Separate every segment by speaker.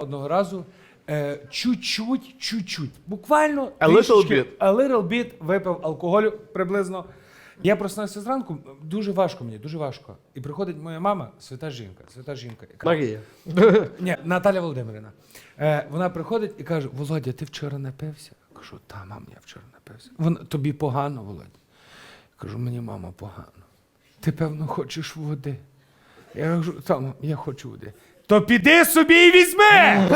Speaker 1: одного разу е, чуть-чуть, чуть-чуть, буквально
Speaker 2: A little bit.
Speaker 1: a little bit випив алкоголю приблизно. Я проснувся зранку, дуже важко мені, дуже важко. І приходить моя мама, свята жінка, свята жінка. каже-
Speaker 2: Марія.
Speaker 1: Ні, Наталя Володимирівна. Е, вона приходить і каже: Володя, ти вчора напився? Кажу, та, мам, я вчора напився. Вона, тобі погано, Володя. Кажу, мені мама погано. Ти, певно, хочеш води. Я кажу, там, я хочу води. То піди собі і візьми!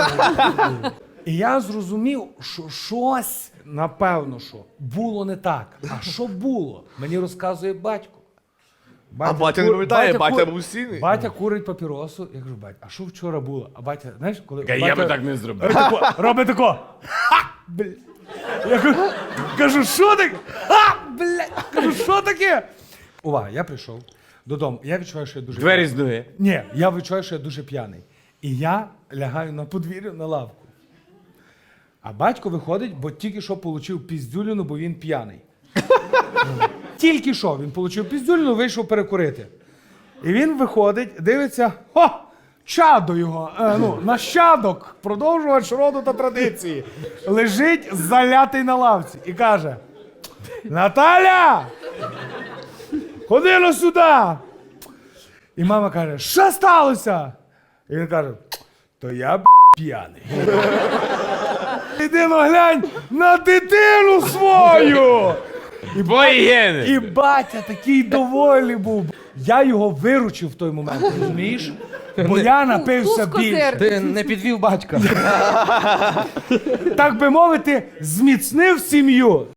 Speaker 1: і я зрозумів, що щось, напевно, що було не так. А що було? Мені розказує батько.
Speaker 2: А батя не пам'ятає, батя
Speaker 1: кур-
Speaker 2: був сильний.
Speaker 1: Батя курить папіросу. Я кажу, батя, а що вчора було? А батя, знаєш, коли.
Speaker 3: Я
Speaker 1: батя...
Speaker 3: би так не зробив.
Speaker 1: Тако, робить тако. Ха! Бля. Я кажу, кажу, що таке? Ха! Бля. Кажу, що таке? Увага, я прийшов додому. Я відчуваю, що я дуже
Speaker 3: Двері з ноги.
Speaker 1: ні, я відчуваю, що я дуже п'яний. І я лягаю на подвір'я на лавку. А батько виходить, бо тільки що отримав піздюліну, бо він п'яний. Тільки що він отримав піздюліну, вийшов перекурити. І він виходить, дивиться, о, чадо його, е, ну, нащадок, продовжувач роду та традиції. Лежить залятий на лавці і каже: Наталя! Ходи ну сюди! І мама каже, що сталося? І він каже, то я б, п'яний. Іди ну глянь на дитину свою!
Speaker 3: Твої гени.
Speaker 1: І батя такий доволі був. Я його виручив в той момент, розумієш? Бо я напився більше.
Speaker 4: Ти не підвів батька.
Speaker 1: Так би мовити, зміцнив сім'ю.